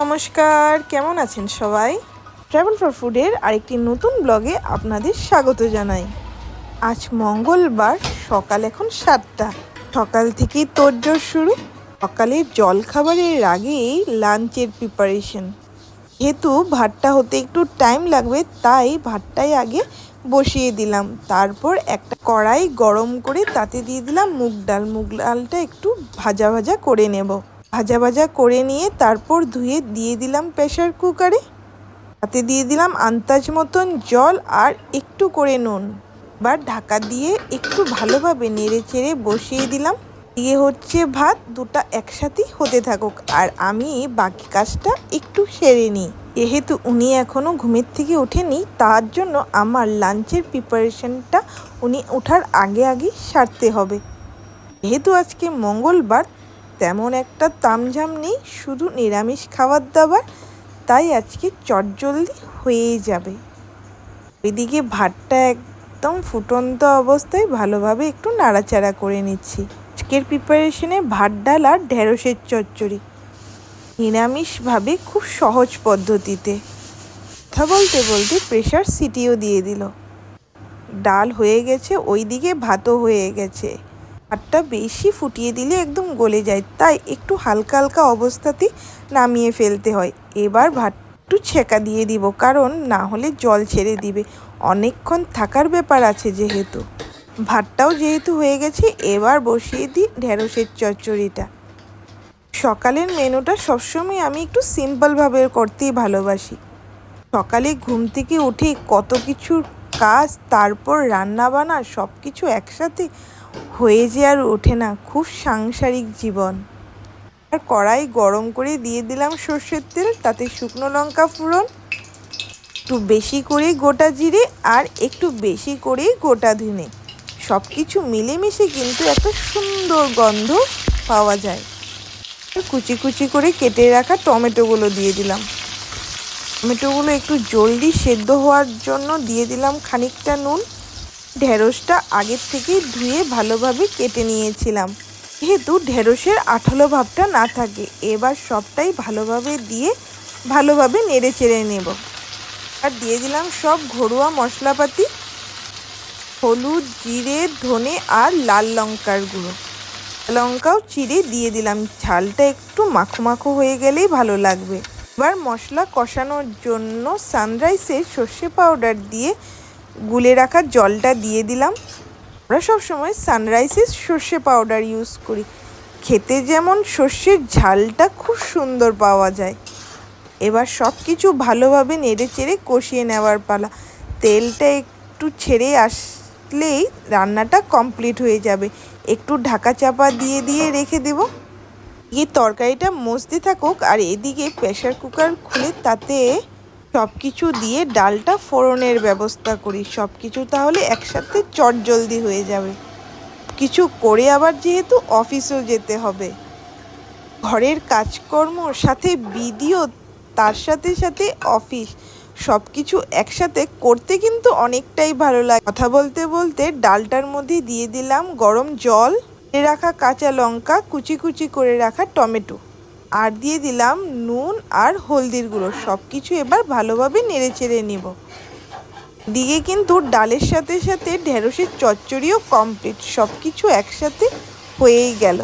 নমস্কার, কেমন আছেন সবাই? ট্রাভেল ফর ফুডের আরেকটি নতুন ব্লগে আপনাদের স্বাগত জানাই। আজ মঙ্গলবার, সকাল এখন সাতটা। সকাল থেকেই তোড়জোড় শুরু। সকালে জল খাবারের আগেই লাঞ্চের প্রিপারেশন যেহেতু ভাতটা হতে একটু টাইম লাগবে, তাই ভাতটাই আগে বসিয়ে দিলাম। তারপর একটা কড়াই গরম করে তাতে দিয়ে দিলাম মুগ ডাল। মুগ ডালটা একটু ভাজা ভাজা করে নেব। ভাজা ভাজা করে নিয়ে তারপর ধুয়ে দিয়ে দিলাম প্রেশার কুকারে। তাতে দিয়ে দিলাম আন্দাজ মতন জল আর একটু করে নুন। বা ঢাকা দিয়ে একটু ভালোভাবে নেড়ে চেড়ে বসিয়ে দিলাম। দিয়ে হচ্ছে ভাত দুটা একসাথেই হতে থাকুক আর আমি বাকি কাজটা একটু সেরে নিই। যেহেতু উনি এখনও ঘুমের থেকে ওঠেনি তার জন্য আমার লাঞ্চের প্রিপারেশনটা উনি ওঠার আগে আগে সারতে হবে। যেহেতু আজকে মঙ্গলবার তেমন একটা তামঝাম নেই, শুধু নিরামিষ খাবার দাবার, তাই আজকে চটজলদি হয়েই যাবে। এদিকে ভাতটা একদম ফুটন্ত অবস্থায় ভালোভাবে একটু নাড়াচাড়া করে নিচ্ছি। আজকের প্রিপারেশনে ভাত, ডাল আর ঢেঁড়সের চচ্চড়ি। নিরামিষভাবে খুব সহজ পদ্ধতিতে। কথা বলতে বলতে প্রেশার সিটিও দিয়ে দিল। ডাল হয়ে গেছে, ওইদিকে ভাতও হয়ে গেছে। ভাতটা বেশি ফুটিয়ে দিলে একদম গলে যায়। তাই একটু হালকা হালকা অবস্থাতেই নামিয়ে ফেলতে হয়। এবার ভাত একটু ছেঁকা দিয়ে দিব, কারণ না হলে জল ছেড়ে দিবে। অনেকক্ষণ থাকার ব্যাপার আছে যেহেতু। ভাতটাও যেহেতু হয়ে গেছে, এবার বসিয়ে দিই ঢেঁড়সের চচ্চড়িটা। সকালের মেনুটা সবসময় আমি একটু সিম্পলভাবে করতেই ভালোবাসি। সকালে ঘুম থেকে উঠে কত কিছুর কাজ, তারপর রান্না বান্না সব কিছু একসাথে হয়ে যে আর ওঠে না, খুব সাংসারিক জীবন। আর কড়াই গরম করে দিয়ে দিলাম সর্ষের তেল, তাতে শুকনো লঙ্কা ফোড়ন একটু বেশি করে গোটা জিরে আর একটু বেশি করে গোটা ধনে। সব কিছু মিলেমিশে কিন্তু একটা সুন্দর গন্ধ পাওয়া যায়। কুচি কুচি করে কেটে রাখা টমেটোগুলো দিয়ে দিলাম। টমেটোগুলো একটু জলদি সেদ্ধ হওয়ার জন্য দিয়ে দিলাম খানিকটা নুন ঢেঁড়সটা আগের থেকেই ধুয়ে ভালোভাবে কেটে নিয়েছিলাম। যেহেতু ঢেঁড়সের আঠালো ভাবটা না থাকে, এবার সবটাই ভালোভাবে দিয়ে ভালোভাবে নেড়ে চেড়ে নেব। আর দিয়ে দিলাম সব ঘরোয়া মশলাপাতি, হলুদ, জিরে, ধনে আর লাল লঙ্কার গুঁড়ো। লঙ্কাও চিড়ে দিয়ে দিলাম। ঝালটা একটু মাখো মাখো হয়ে গেলেই ভালো লাগবে। এবার মশলা কষানোর জন্য সানরাইসের সর্ষে পাউডার দিয়ে গুলে রাখা জলটা দিয়ে দিলাম। আমরা সবসময় সানরাইসের সর্ষে পাউডার ইউজ করি। খেতে যেমন সর্ষের ঝালটা খুব সুন্দর পাওয়া যায়। এবার সব কিছু ভালোভাবে নেড়ে চেড়ে কষিয়ে নেওয়ার পালা। তেলটা একটু ছেড়ে আসলেই রান্নাটা কমপ্লিট হয়ে যাবে। একটু ঢাকা চাপা দিয়ে দিয়ে রেখে দেব। এই তরকারিটা মজতে থাকুক আর এদিকে প্রেশার কুকার খুলে তাতে সব কিছু দিয়ে ডালটা ফোড়নের ব্যবস্থা করি সব কিছু তাহলে একসাথে চট জলদি হয়ে যাবে। কিছু করে আবার যেহেতু অফিসেও যেতে হবে। ঘরের কাজকর্মর সাথে ভিডিও তার সাথে সাথে অফিস সব কিছু একসাথে করতে কিন্তু অনেকটাই ভালো লাগে। কথা বলতে বলতে ডালটার মধ্যে দিয়ে দিলাম গরম জল রাখা কাঁচা লঙ্কা, কুচি কুচি করে রাখা টমেটো। আর দিয়ে দিলাম নুন আর হলদির গুঁড়ো। সব কিছু এবার ভালোভাবে নেড়ে চেড়ে নিব। দিকে কিন্তু ডালের সাথে সাথে ঢেঁড়সের চচ্চড়িও কমপ্লিট সব কিছু একসাথে হয়েই গেল।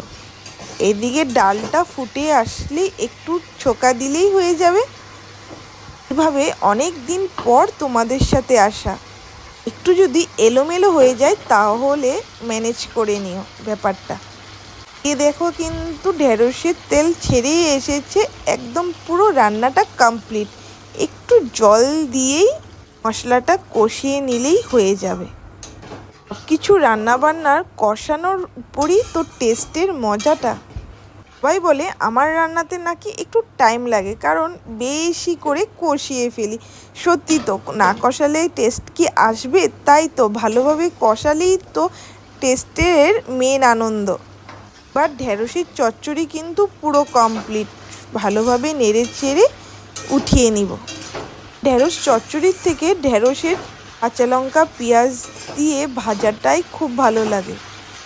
এদিকে ডালটা ফুটে আসলে একটু ছোকা দিলেই হয়ে যাবে। এভাবে অনেক দিন পর তোমাদের সাথে আসা। একটু যদি এলোমেলো হয়ে যায় তাহলে ম্যানেজ করে নিও ব্যাপারটা। এ দেখো কিন্তু ঢেঁড়সের তেল ছেড়েই এসেছে, একদম পুরো রান্নাটা কমপ্লিট একটু জল দিয়েই মশলাটা কষিয়ে নিলেই হয়ে যাবে। কিছু রান্নাবান্নার কষানোর উপরই তো টেস্টের মজাটা। সবাই বলে আমার রান্নাতে নাকি একটু টাইম লাগে, কারণ বেশি করে কষিয়ে ফেলি। সত্যি তো, না কষালে টেস্ট কি আসবে? তাই তো, ভালোভাবে কষালেই তো টেস্টের মেন আনন্দ। এবার ঢেঁড়সের চচ্চড়ি কিন্তু পুরো কমপ্লিট ভালোভাবে নেড়ে চেড়ে উঠিয়ে নিব। ঢেঁড়স চচ্চড়ির থেকে ঢেঁড়সের কাঁচা লঙ্কা, পেঁয়াজ দিয়ে ভাজাটাই খুব ভালো লাগে।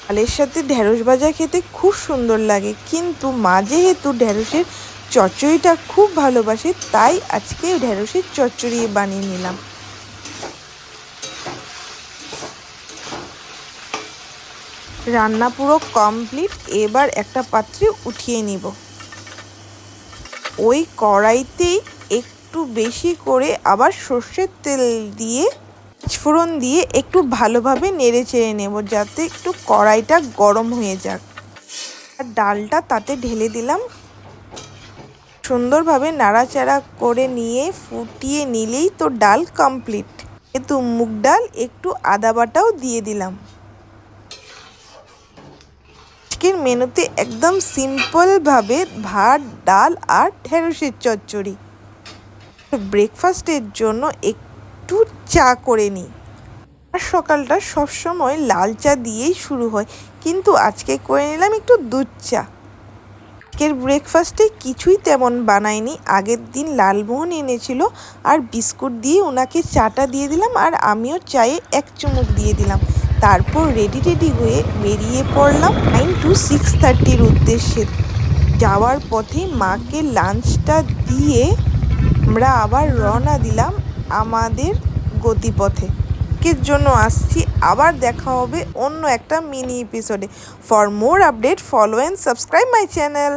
ডালের সাথে ঢেঁড়স ভাজা খেতে খুব সুন্দর লাগে, কিন্তু মা যেহেতু ঢেঁড়সের চচ্চড়িটা খুব ভালোবাসে, তাই আজকে ঢেঁড়সের চচ্চড়ি বানিয়ে নিলাম। রান্না পুরো কমপ্লিট এবার একটা পাত্রে উঠিয়ে নিব। ওই কড়াইতেই একটু বেশি করে আবার সর্ষের তেল দিয়ে, ফোড়ন দিয়ে একটু ভালোভাবে নেড়ে চেড়ে নেব, যাতে একটু কড়াইটা গরম হয়ে যাক। আর ডালটা তাতে ঢেলে দিলাম। সুন্দরভাবে নাড়াচাড়া করে নিয়ে ফুটিয়ে নিলেই তো ডাল কমপ্লিট কিন্তু মুগ ডাল, একটু আদা বাটাও দিয়ে দিলাম। আজকের মেনুতে একদম সিম্পলভাবে ভাত, ডাল আর ঢেঁড়সের চচ্চড়ি। ব্রেকফাস্টের জন্য একটু চা করে নিই। আর সকালটা সবসময় লাল চা দিয়েই শুরু হয়, কিন্তু আজকে করে নিলাম একটু দুধ চা। আজকের ব্রেকফাস্টে কিছুই তেমন বানায়নি আগের দিন লালমোহন এনেছিল আর বিস্কুট দিয়ে ওনাকে চাটা দিয়ে দিলাম আর আমিও চায়ে এক চুমুক দিয়ে দিলাম। তারপর রেডি রেডি হয়ে বেরিয়ে পড়লাম নাইন টু সিক্স থার্টির উদ্দেশ্যে। যাওয়ার পথে মাকে লাঞ্চটা দিয়ে আমরা আবার রওনা দিলাম আমাদের গতিপথে। এর জন্য আসছি? আবার দেখা হবে অন্য একটা মিনি এপিসোডে for more update follow and subscribe my channel